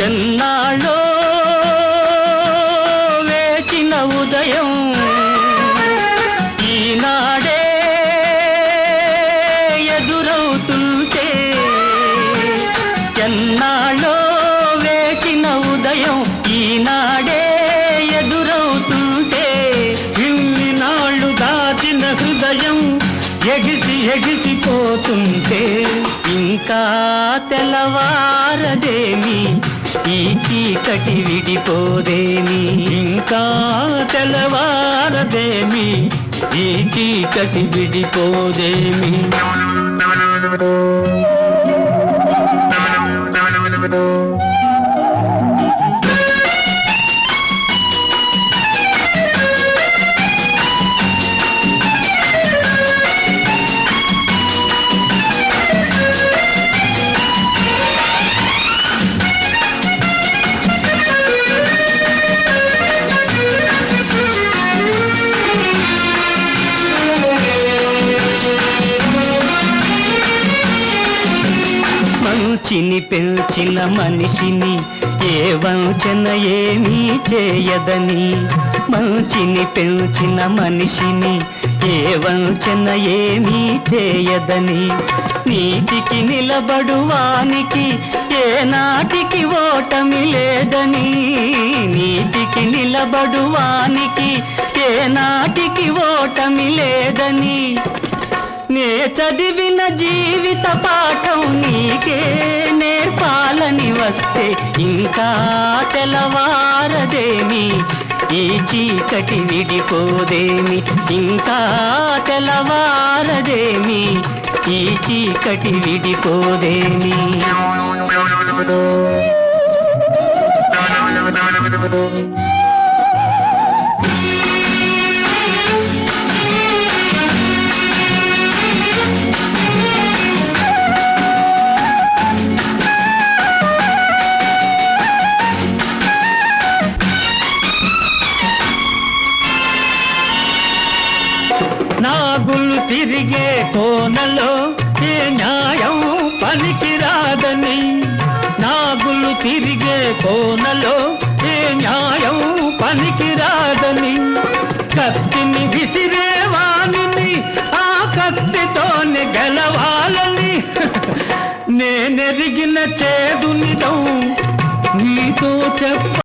ఎన్నాళ్ళో వేచిన ఉదయం ఈనాడే ఎదురవుతుంటే ఎన్నాళ్ళో వేచిన ఉదయం ఈనాడే ఎదురవుతుంటే ఇన్ని నాళ్ళు దాచిన హృదయం ఎగిసి ఎగిసిపోతుంటే ఇంకా తెల్లవారదేమి ఈ చీకటి విడిపోదేమి? ఇంకా తెలవారదేమి ఈ చీకటి విడిపోదేమి? మంచిని పెంచిన మనిషిని ఏ వంచన ఏమీ చేయదని. మంచిని పెంచిన మనిషిని ఏ వంచన ఏమీ చేయదని. నీతికి నిలబడువానికి ఏ నాటికి ఓటమి లేదని. నీతికి నిలబడువానికి ఏ నాటికి ఓటమి లేదని. చదివిన జీవిత పాఠం నీకే నేర్పాలని వస్తే ఇంకా తెలవారదేమి ఈ చీకటి విడిపోదేమి? ఇంకా తెలవారదేమి ఈ చీకటి విడిపోదేమి? Thank you. నాగులు తిరిగే కోనలో ఏ న్యాయం పనికిరాదని. నాగులు తిరిగే కోనలో ఏ న్యాయం పనికిరాదని. కత్తిని విసిరే వాణిని ఆ కత్తితోనే గెలవాలని. నేనెరిగిన చేదునిదం నీతో చెప్ప